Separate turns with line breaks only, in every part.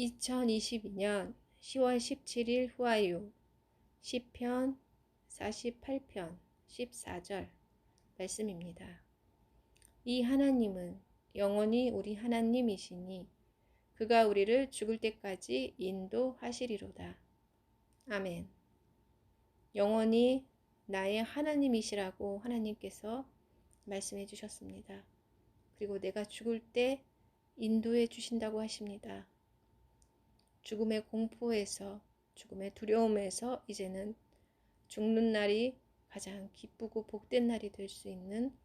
2022년 10월 17일 후아유 시편 48편 14절 말씀입니다. 이 하나님은 영원히 우리 하나님이시니 그가 우리를 죽을 때까지 인도하시리로다. 아멘. 영원히 나의 하나님이시라고 하나님께서 말씀해 주셨습니다. 그리고 내가 죽을 때 인도해 주신다고 하십니다. 죽음의 공포에서 죽음의 두려움에서 이제는 죽는 날이 가장 기쁘고 복된 날이 될 수 있는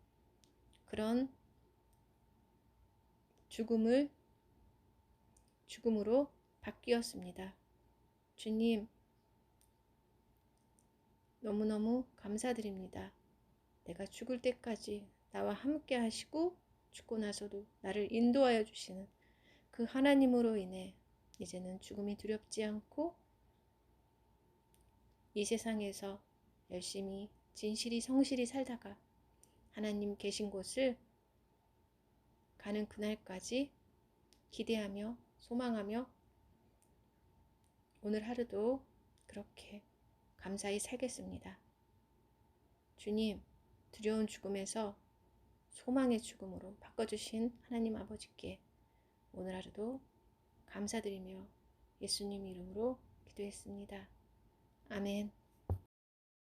그런 죽음을 죽음으로 바뀌었습니다. 주님, 너무너무 감사드립니다. 내가 죽을 때까지 나와 함께 하시고 죽고 나서도 나를 인도하여 주시는 그 하나님으로 인해 이제는 죽음이 두렵지 않고 이 세상에서 열심히 진실이 성실히 살다가 하나님 계신 곳을 가는 그날까지 기대하며 소망하며 오늘 하루도 그렇게 감사히 살겠습니다. 주님, 두려운 죽음에서 소망의 죽음으로 바꿔주신 하나님 아버지께 오늘 하루도 감사드리며 예수님 이름으로 기도했습니다. 아멘.